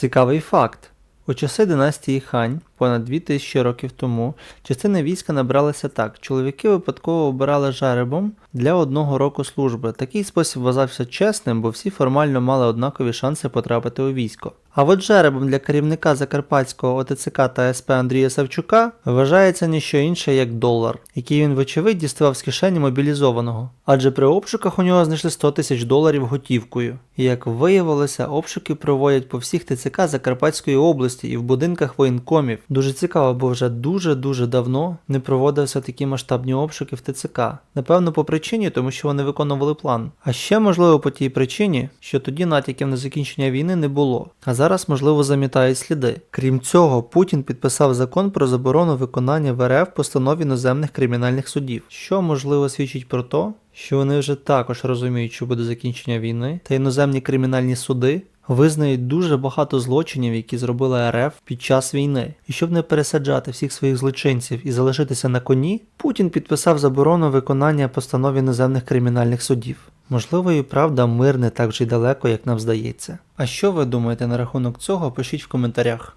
Цікавий факт. У часи династії Хань, понад 2000 років тому, частини війська набралися так: чоловіки випадково обирали жеребом для одного року служби. Такий спосіб вважався чесним, бо всі формально мали однакові шанси потрапити у військо. А от жеребом для керівника Закарпатського ОТЦК та СП Андрія Савчука вважається ніщо інше як долар, який він, вочевидь, діставав з кишені мобілізованого. Адже при обшуках у нього знайшли 100 тисяч доларів готівкою. І як виявилося, обшуки проводять по всіх ТЦК Закарпатської області і в будинках воєнкомів. Дуже цікаво, бо вже дуже-дуже давно не проводилися такі масштабні обшуки в ТЦК. Напевно, по причині, тому що вони виконували план. А ще можливо по тій причині, що тоді натяків на закінчення війни не було. А зараз, можливо, замітають сліди. Крім цього, Путін підписав закон про заборону виконання в РФ постанов іноземних кримінальних судів, що можливо свідчить про те, що вони вже також розуміють, що буде закінчення війни, та іноземні кримінальні суди визнають дуже багато злочинів, які зробила РФ під час війни. І щоб не пересаджати всіх своїх злочинців і залишитися на коні, Путін підписав заборону виконання постанов іноземних кримінальних судів. Можливо, і правда, мир не так вже й далеко, як нам здається. А що ви думаєте на рахунок цього? Пишіть в коментарях.